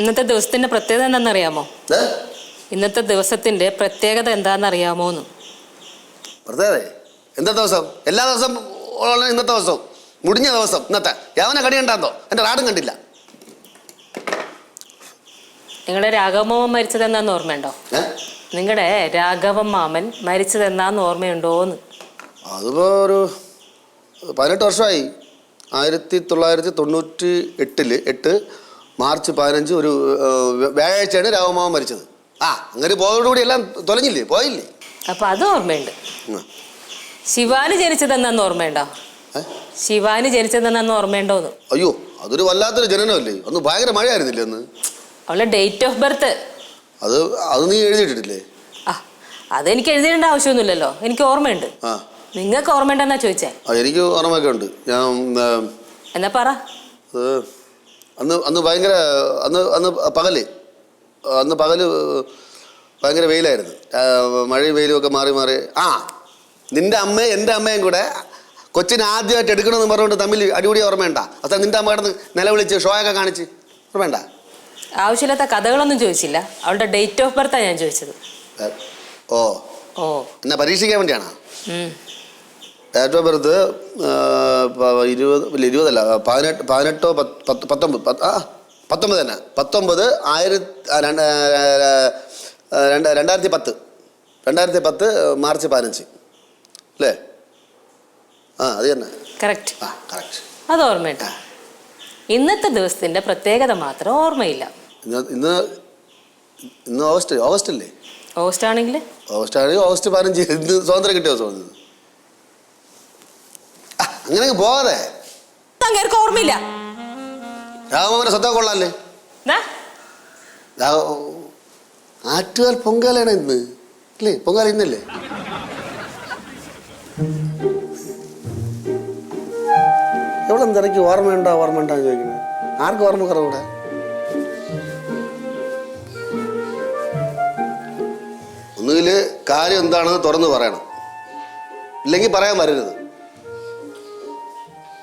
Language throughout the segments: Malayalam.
ഇന്നത്തെ ദിവസത്തിന്റെ പ്രത്യേകത എന്താണെന്നറിയാമോ? ഇന്നത്തെ ദിവസത്തിന്റെ പ്രത്യേകത എന്താണെന്നറിയാമോന്ന്. പ്രത്യേകത? എന്താ ദിവസം? എല്ലാ ദിവസം ഇന്നത്തെ ദിവസം. മുടിഞ്ഞ ദിവസം ഇന്നത്തെ. യാവന കടി കണ്ടാന്നോ? എന്റെ റാഡും കണ്ടില്ല. നിങ്ങളുടെ രാഘവമാമൻ മരിച്ചത് എന്നാന്ന് ഓർമ്മയുണ്ടോ നിങ്ങളുടെ രാഘവ മാമൻ മരിച്ചത് എന്നാന്ന് ഓർമ്മയുണ്ടോന്ന്? അതിപ്പോ ഒരു പതിനെട്ട് വർഷമായി. ആയിരത്തി തൊള്ളായിരത്തി തൊണ്ണൂറ്റി എട്ടിൽ എട്ട് മാർച്ച് പതിനഞ്ച് ഒരു വ്യാഴാഴ്ചയാണ് രാമമാവൻ മരിച്ചത്. ആ അങ്ങനെ പോയതോടുകൂടി എല്ലാം തൊലഞ്ഞില്ലേ പോയില്ലേ? അപ്പൊ അത് ഓർമ്മയുണ്ട്. ശിവാന് ജനിച്ചത് ഓർമ്മയുണ്ടോ? ശിവാന് ജനിച്ചത് എന്നാന്ന് ഓർമ്മയുണ്ടോന്ന്? അയ്യോ അതൊരു വല്ലാത്തൊരു ജനനമല്ലേ? അന്ന് ഭയങ്കര മഴയായിരുന്നില്ലേ അന്ന്? അവളുടെ ഡേറ്റ് ഓഫ് ബർത്ത്. അത് അത് നീ എഴുതിയിട്ടില്ലേ ആ അതെനിക്ക് എഴുതേണ്ട ആവശ്യമൊന്നുമില്ലല്ലോ. എനിക്ക് ഓർമ്മയുണ്ട്. നിങ്ങൾക്ക് ഓർമ്മയുണ്ടെന്നാ ചോദിച്ചേ. എനിക്ക് ഓർമ്മയൊക്കെ ഉണ്ട്. ഞാൻ എന്നാ പറ. അന്ന് അന്ന് ഭയങ്കര അന്ന് അന്ന് പകൽ. അന്ന് പകൽ ഭയങ്കര വെയിലായിരുന്നു. മഴയും വെയിലും ഒക്കെ മാറി മാറി. ആ നിന്റെ അമ്മയും എന്റെ അമ്മയും കൂടെ കൊച്ചിനെ ആദ്യമായിട്ട് എടുക്കണമെന്ന് പറഞ്ഞുകൊണ്ട് തമ്മിൽ അടിപൊളി ഓർമ്മയുണ്ട അത്ര നിന്റെ അമ്മ കിടന്ന് നിലവിളിച്ച് ഷോയൊക്കെ കാണിച്ച് ഓർമ്മയുണ്ട ആവശ്യമില്ലാത്ത കഥകളൊന്നും ചോദിച്ചില്ല. അവളുടെ ഡേറ്റ് ഓഫ് ബർത്താണ് ഞാൻ ചോദിച്ചത്. ഓ. ഓ. എന്നാ പരീക്ഷിക്കാൻ വേണ്ടിയാണോ? ഓഫ് ബർത്ത് ഇരുപത് ഇല്ല ഇരുപതല്ല പതിനെട്ട് പതിനെട്ടോ പത്ത് പത്ത് പത്തൊമ്പത് പത്ത് ആ പത്തൊമ്പത് തന്നെ. പത്തൊമ്പത് ആയിരത്തി രണ്ട് രണ്ട് രണ്ടായിരത്തി പത്ത്. രണ്ടായിരത്തി പത്ത് മാർച്ച് പതിനഞ്ച്. അല്ലേ? ആ അത് തന്നെ. കറക്റ്റ് ആ കറക്റ്റ് അത് ഓർമ്മയുണ്ട്. ഇന്നത്തെ ദിവസത്തിന്റെ പ്രത്യേകത മാത്രം ഓർമ്മയില്ല. ഇന്ന് ഇന്ന് ഇന്ന് ഓഗസ്റ്റ് ഓഗസ്റ്റ് അല്ലേ ഓഗസ്റ്റ് ആണെങ്കിൽ? ഓഗസ്റ്റ് ആണെങ്കിൽ ഓഗസ്റ്റ് പതിനഞ്ച്. ഇന്ന് സ്വാതന്ത്ര്യം കിട്ടിയ ദിവസം. ആ, അങ്ങനെ അങ്ങ് പോകാതെ അങ്ങേർക്ക് ഓർമ്മയില്ല. രാമവനെ സ്വന്തം കൊള്ളാല്ലേ? ആറ്റുകാൽ പൊങ്കാലാണ് ഇന്ന്. അല്ലേ പൊങ്കാല ഇന്നല്ലേ? എവളെന്തിടയ്ക്ക് ഓർമ്മയുണ്ടോ ഓർമ്മയുണ്ടോ എന്ന് ചോദിക്കുന്നത്? ആർക്കും ഓർമ്മ കുറവൂടെ ഒന്നുകിൽ കാര്യം എന്താണെന്ന് തുറന്ന് പറയണം. ഇല്ലെങ്കിൽ പറയാൻ വരരുത്.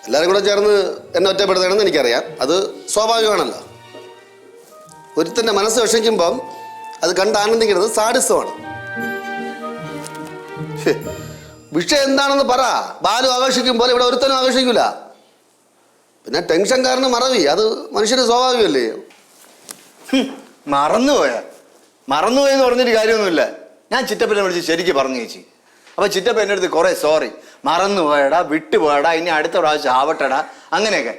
എല്ലാവരും കൂടെ ചേർന്ന് എന്നെ ഒറ്റപ്പെടുത്തണമെന്ന് എനിക്കറിയാം. അത് സ്വാഭാവികമാണല്ലോ. ഒരുത്തന്റെ മനസ്സ് വിഷമിക്കുമ്പം അത് കണ്ട് ആനന്ദിക്കുന്നത് സാഡിസമാണ്. വിഷയം എന്താണെന്ന് പറ. ബാലു ആഘോഷിക്കുമ്പോൾ ഇവിടെ ഒരുത്തനും ആഘോഷിക്കൂല. പിന്നെ ടെൻഷൻ കാരണം മറവി. അത് മനുഷ്യന് സ്വാഭാവികമല്ലേ? മറന്നുപോയ. മറന്നുപോയെന്ന് പറഞ്ഞിട്ട് കാര്യമൊന്നുമില്ല. ഞാൻ ചിറ്റപ്പനെ വിളിച്ച് ശരിക്ക് പറഞ്ഞു ചേച്ചി. അപ്പൊ ചിറ്റപ്പ എന്റെ അടുത്ത് കുറെ സോറി മറന്നുപോയടാ വിട്ടുപോയടാ ഇനി അടുത്ത പ്രാവശ്യം ആവട്ടടാ. അങ്ങനെയൊക്കെ.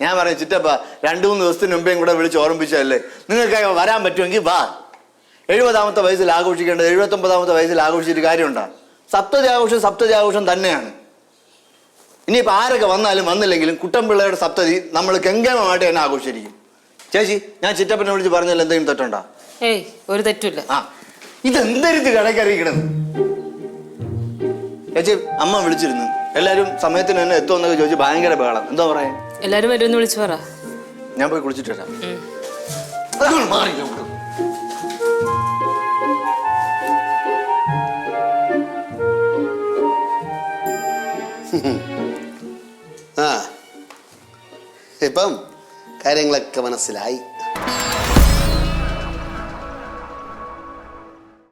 ഞാൻ പറഞ്ഞു ചിറ്റപ്പ രണ്ടു മൂന്ന് ദിവസത്തിന് മുമ്പേയും കൂടെ വിളിച്ച് ഓർമ്മിച്ചതല്ലേ നിങ്ങൾക്ക് വരാൻ പറ്റുമെങ്കിൽ വാ. എഴുപതാമത്തെ വയസ്സിൽ ആഘോഷിക്കേണ്ടത് എഴുപത്തൊമ്പതാമത്തെ വയസ്സിൽ ആഘോഷിച്ചിട്ട് കാര്യമുണ്ടോ? സപ്തതി ആഘോഷം സപ്തതി ആഘോഷം തന്നെയാണ്. ഇനിയിപ്പോൾ ആരൊക്കെ വന്നാലും വന്നില്ലെങ്കിലും കുട്ടൻപിള്ളയുടെ സപ്തതി നമ്മൾ ഗംഗമമായിട്ട് തന്നെ ആഘോഷിച്ചിരിക്കും. ചേച്ചി ഞാൻ ചിറ്റപ്പനെ വിളിച്ച് പറഞ്ഞാൽ എന്തെങ്കിലും തെറ്റുണ്ടോ? ഏയ് ഒരു തെറ്റുമില്ല. ആ ഇതെന്തരുത് കടക്കറിയിക്കണം ചേച്ചി അമ്മ വിളിച്ചിരുന്നു. എല്ലാരും സമയത്തിന് തന്നെ എത്തുമെന്നൊക്കെ ചോദിച്ചു ഭയങ്കര ബഹളം. എന്താ പറയാ? എല്ലാരും വരുമെന്ന് വിളിച്ചു പറ. ഞാൻ പോയി കുളിച്ചിട്ട് വരാം. മാറി. ആ. ഇപ്പം കാര്യങ്ങളൊക്കെ മനസ്സിലായി.